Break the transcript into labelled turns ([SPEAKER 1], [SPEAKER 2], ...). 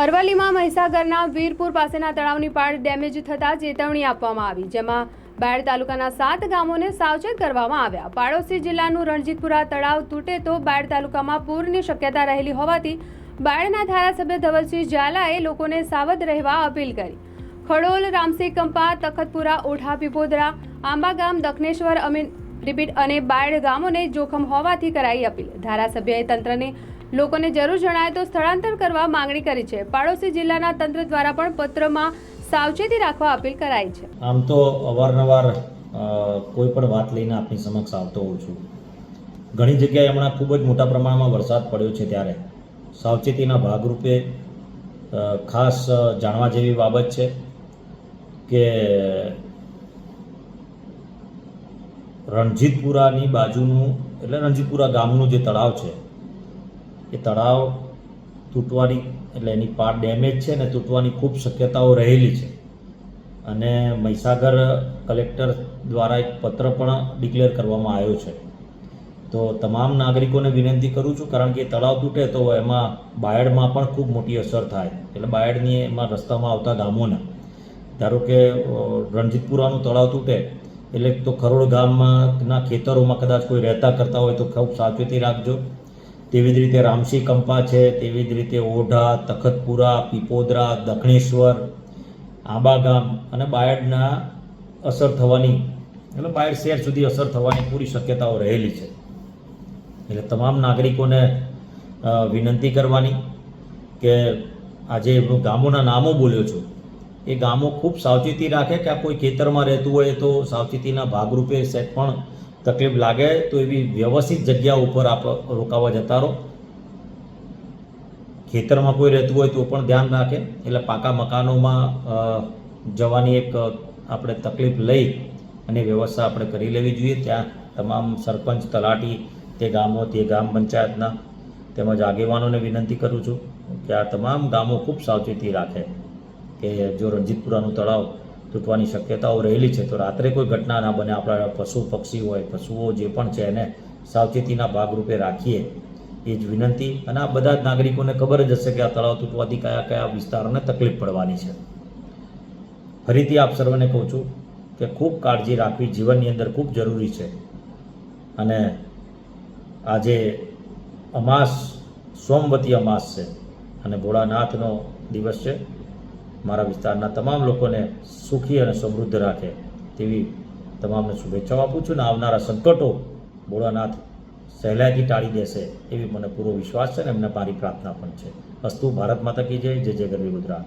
[SPEAKER 1] અરવલ્લીમાં મહીસાગરના વીરપુર પાસેના તળાવની પાળ ડેમેજ થતાં ચેતવણી આપવામાં આવી, જેમાં બાયડ તાલુકાના સાત ગામોને સાવચેત કરવામાં આવ્યા. પાડોશી જિલ્લાનું રણજીતપુરા તળાવ તૂટે તો બાયડ તાલુકામાં પૂરની શક્યતા રહેલી હોવાથી બાયડના ધારાસભ્ય ધવલસિંહ ઝાલાએ લોકોને સાવધ રહેવા અપીલ કરી. ખડોલ, રામસી, કંપા, તખતપુરા ઓઠા પીપોદરા, આંબા ગામ દક્ષનેશ્વર અમીન, રિપીટ અને બાયડ ગામોને જોખમ હોવાથી કરાઈ અપીલ. ધારાસભ્યએ તંત્રને લોકોને જરૂર જણાય તો સ્થળાંતર કરવા માંગણી કરી છે. પાડોશી જિલ્લાના તંત્ર દ્વારા પણ પત્રમાં સાવચેતી રાખવા અપીલ કરાઈ છે.
[SPEAKER 2] આમ તો અવારનવાર કોઈ પણ વાત લઈને આપની સમક્ષ આવતો હોઉં છું. ઘણી જગ્યાએ હમણાં ખૂબ જ મોટા પ્રમાણમાં વરસાદ પડ્યો છે ત્યારે. સાવચેતીના ભાગરૂપે ખાસ જાણવા જેવી બાબત છે કે રણજીતપુરાની બાજુનું, એટલે રણજીતપુરા ગામનું જે તળાવ છે એ તળાવ તૂટવાની, એટલે એની પાર ડેમેજ છે ને તૂટવાની ખૂબ શક્યતાઓ રહેલી છે. અને મહીસાગર કલેક્ટર દ્વારા એક પત્ર પણ ડિક્લેર કરવામાં આવ્યો છે. તો તમામ નાગરિકોને વિનંતી કરું છું, કારણ કે તળાવ તૂટે તો એમાં બાયડમાં પણ ખૂબ મોટી અસર થાય. એટલે બાયડની એમાં રસ્તામાં આવતા ગામોને. ધારો કે રણજીતપુરાનું તળાવ તૂટે, એટલે તો ખરોડ ગામના ખેતરોમાં કદાચ કોઈ રહેતા કરતા હોય તો ખૂબ સાવચેતી રાખજો. તેવી જ રીતે રામસી કંપા છે, તેવી જ રીતે ઓઢા, તખતપુરા, પીપોદરા, દક્ષિણેશ્વર આંબા ગામ અને બાયડના અસર થવાની, એટલે બાયડ શહેર સુધી અસર થવાની પૂરી શક્યતાઓ રહેલી છે. એટલે તમામ નાગરિકોને વિનંતી કરવાની કે આજે ગામોના નામો બોલ્યો છું. એ ગામો ખૂબ સાવચેતી રાખે કે આ કોઈ ખેતરમાં રહેતું હોય તો સાવચેતીના ભાગરૂપે સેટ પણ તકલીફ લાગે તો એવી વ્યવસ્થિત જગ્યા ઉપર આપ રોકાવા જતા રહો. ખેતરમાં કોઈ રહેતું હોય તો પણ ધ્યાન રાખે. એટલે પાકા મકાનોમાં જવાની એક આપણે તકલીફ લઈ અને વ્યવસ્થા આપણે કરી લેવી જોઈએ. ત્યાં તમામ સરપંચ, તલાટી, તે ગામો, તે ગામ પંચાયતના તેમજ આગેવાનોને વિનંતી કરું છું કે આ તમામ ગામો ખૂબ સાવચેતી રાખે કે જો રણજીતપુરાનું તળાવ તૂટવાની શક્યતાઓ રહેલી છે. તો રાત્રે કોઈ ઘટના ના બને, આપણા પશુ પક્ષી હોય, પશુઓ જે પણ છે એને સાવચેતીના ભાગરૂપે રાખીએ. એ જ વિનંતી. અને આ બધા જ નાગરિકોને ખબર જ હશે કે આ તળાવ તૂટવાથી કયા કયા વિસ્તારોને તકલીફ પડવાની છે. ફરીથી આપ સર્વને કહું છું કે ખૂબ કાળજી રાખવી જીવનની અંદર ખૂબ જરૂરી છે. અને આજે અમાસ, સોમવતી અમાસ છે. અને ભોળાનાથનો દિવસ છે. મારા વિસ્તારના તમામ લોકોને સુખી અને સમૃદ્ધ રાખે તેવી તમામને શુભેચ્છાઓ આપું છું ને આવનારા સંકટો ભોળાનાથ સહેલાઈથી ટાળી દેશે એવી મને પૂરો વિશ્વાસ છે ને એમને મારી પ્રાર્થના પણ છે. અસ્તુ ભારત માતા કી જય જય જય ગરવી ગુજરાત.